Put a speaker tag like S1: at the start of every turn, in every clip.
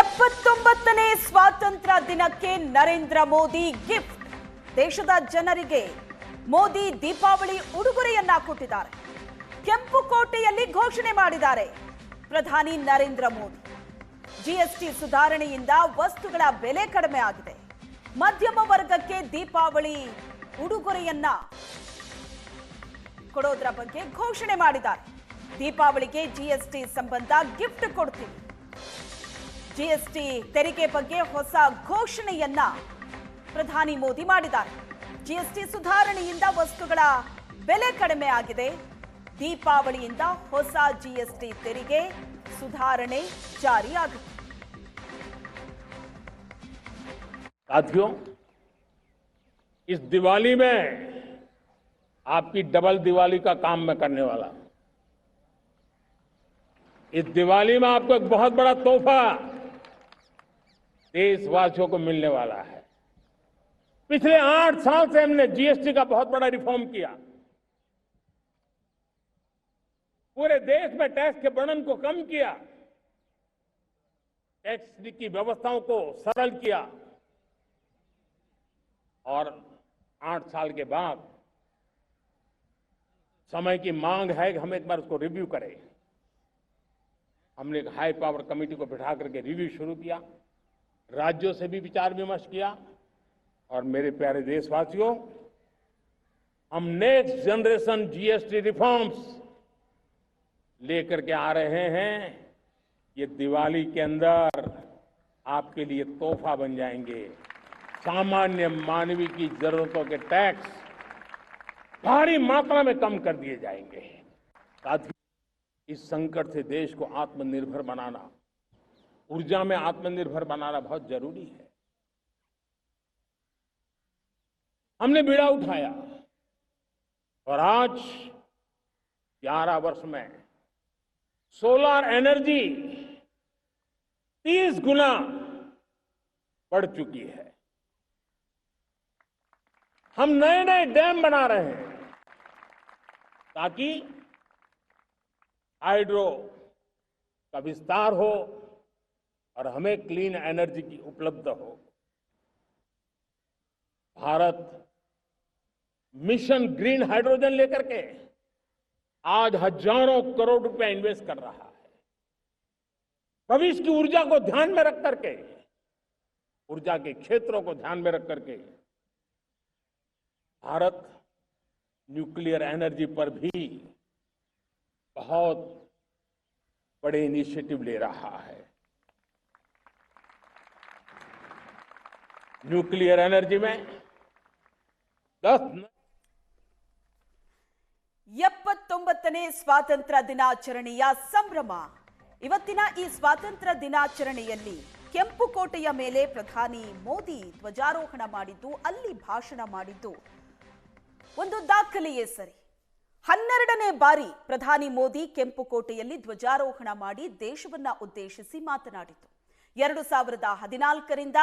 S1: ಎಪ್ಪತ್ತೊಂಬತ್ತನೇ ಸ್ವಾತಂತ್ರ್ಯ ದಿನಕ್ಕೆ ನರೇಂದ್ರ ಮೋದಿ ಗಿಫ್ಟ್. ದೇಶದ ಜನರಿಗೆ ಮೋದಿ ದೀಪಾವಳಿ ಉಡುಗೊರೆಯನ್ನ ಕೊಟ್ಟಿದ್ದಾರೆ. ಕೆಂಪು ಕೋಟೆಯಲ್ಲಿ ಘೋಷಣೆ ಮಾಡಿದ್ದಾರೆ ಪ್ರಧಾನಿ ನರೇಂದ್ರ ಮೋದಿ. ಜಿಎಸ್ಟಿ ಸುಧಾರಣೆಯಿಂದ ವಸ್ತುಗಳ ಬೆಲೆ ಕಡಿಮೆ ಆಗಿದೆ. ಮಧ್ಯಮ ವರ್ಗಕ್ಕೆ ದೀಪಾವಳಿ ಉಡುಗೊರೆಯನ್ನ ಕೊಡೋದ್ರ ಬಗ್ಗೆ ಘೋಷಣೆ ಮಾಡಿದ್ದಾರೆ. ದೀಪಾವಳಿಗೆ ಜಿಎಸ್ಟಿ ಸಂಬಂಧ ಗಿಫ್ಟ್ ಕೊಡ್ತೀವಿ. ಜಿಎಸ್ಟಿ ತೆರಿಗೆ ಬಗ್ಗೆ ಹೊಸ ಘೋಷಣೆಯನ್ನ ಪ್ರಧಾನಿ ಮೋದಿ ಮಾಡಿದ್ದಾರೆ ಜಿಎಸ್ಟಿ ಸುಧಾರಣೆಯಿಂದ ವಸ್ತುಗಳ ಬೆಲೆ ಕಡಿಮೆ ಆಗಿದೆ ದೀಪಾವಳಿಯಿಂದ ಹೊಸ ಜಿಎಸ್ಟಿ ತೆರಿಗೆ ಸುಧಾರಣೆ ಜಾರಿಯಾಗುತ್ತೆ
S2: साथियों इस दिवाली में आपकी डबल दिवाली का काम मैं करने वाला हूं इस दिवाली में आपको एक बहुत बड़ा तोहफा देशवासियों को मिलने वाला है। पिछले आठ साल से हमने जीएसटी का बहुत बड़ा रिफॉर्म किया। पूरे देश में टैक्स के वर्णन को कम किया। टैक्स की व्यवस्थाओं को सरल किया। और आठ साल के बाद समय की मांग है कि हम एक बार उसको रिव्यू करें। हमने एक हाई पावर कमेटी को बिठा करके रिव्यू शुरू किया। राज्यों से भी विचार विमर्श किया। और मेरे प्यारे देशवासियों हम नेक्स्ट जनरेशन जीएसटी रिफॉर्म्स लेकर के आ रहे हैं। ये दिवाली के अंदर आपके लिए तोहफा बन जाएँगे। सामान्य मानवीय की जरूरतों के टैक्स भारी मात्रा में कम कर दिए जाएँगे। साथ ही इस संकट से देश को आत्मनिर्भर बनाना ऊर्जा में आत्मनिर्भर बनाना बहुत ज़रूरी है। हमने बीड़ा उठाया और आज 11 वर्ष में सोलर एनर्जी 30 गुना बढ़ चुकी है। हम नए नए डैम बना रहे हैं ताकि हाइड्रो का विस्तार हो और हमें क्लीन एनर्जी की उपलब्ध हो। भारत मिशन ग्रीन हाइड्रोजन लेकर के आज हज़ारों करोड़ रुपया इन्वेस्ट कर रहा है। भविष्य की ऊर्जा को ध्यान में रख करके, ऊर्जा के क्षेत्रों को ध्यान में रख करके भारत न्यूक्लियर एनर्जी पर भी बहुत बड़े इनिशिएटिव ले रहा है। न्यूक्लियर एनर्जी में दस
S1: ಎಪ್ಪತ್ತೊಂಬತ್ತನೇ ಸ್ವಾತಂತ್ರ್ಯ ದಿನಾಚರಣೆಯ ಸಂಭ್ರಮ ಇವತ್ತಿನ ಈ ಸ್ವಾತಂತ್ರ್ಯ ದಿನಾಚರಣೆಯಲ್ಲಿ ಕೆಂಪು ಕೋಟೆಯ ಮೇಲೆ ಪ್ರಧಾನಿ ಮೋದಿ ಧ್ವಜಾರೋಹಣ ಮಾಡಿದ್ದು ಅಲ್ಲಿ ಭಾಷಣ ಮಾಡಿದ್ದು ಒಂದು ದಾಖಲೆಯೇ ಸರಿ ಹನ್ನೆರಡನೇ ಬಾರಿ ಪ್ರಧಾನಿ ಮೋದಿ ಕೆಂಪು ಕೋಟೆಯಲ್ಲಿ ಧ್ವಜಾರೋಹಣ ಮಾಡಿ ದೇಶವನ್ನ ಉದ್ದೇಶಿಸಿ ಮಾತನಾಡಿತು ಎರಡು ಸಾವಿರದ ಹದಿನಾಲ್ಕರಿಂದ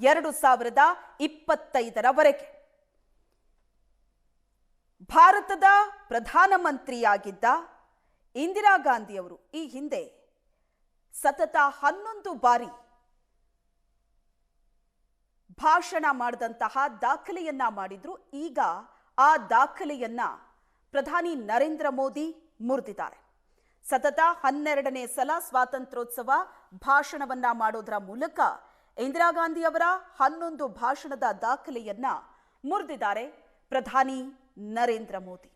S1: ಎರಡು ಸಾವಿರದ ಇಪ್ಪತ್ತೈದರವರೆಗೆ. ಭಾರತದ ಪ್ರಧಾನಮಂತ್ರಿಯಾಗಿದ್ದ ಇಂದಿರಾ ಗಾಂಧಿಯವರು ಈ ಹಿಂದೆ ಸತತ ಹನ್ನೊಂದು ಬಾರಿ ಭಾಷಣ ಮಾಡಿದಂತಹ ದಾಖಲೆಯನ್ನ ಮಾಡಿದ್ರು. ಈಗ ಆ ದಾಖಲೆಯನ್ನ ಪ್ರಧಾನಿ ನರೇಂದ್ರ ಮೋದಿ ಮುರಿದಿದ್ದಾರೆ. ಸತತ ಹನ್ನೆರಡನೇ ಸಲ ಸ್ವಾತಂತ್ರ್ಯೋತ್ಸವ ಭಾಷಣವನ್ನ ಮಾಡೋದರ ಮೂಲಕ ಇಂದಿರಾ ಗಾಂಧಿಯವರ ಹನ್ನೊಂದು ಭಾಷಣದ ದಾಖಲೆಯನ್ನ ಮುರಿದಿದ್ದಾರೆ ಪ್ರಧಾನಿ ನರೇಂದ್ರ ಮೋದಿ.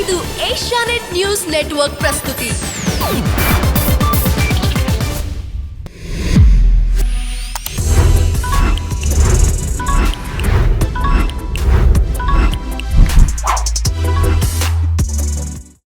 S3: ಇದು ಏಷ್ಯಾನೆಟ್ ನ್ಯೂಸ್ ನೆಟ್ವರ್ಕ್ ಪ್ರಸ್ತುತಿ.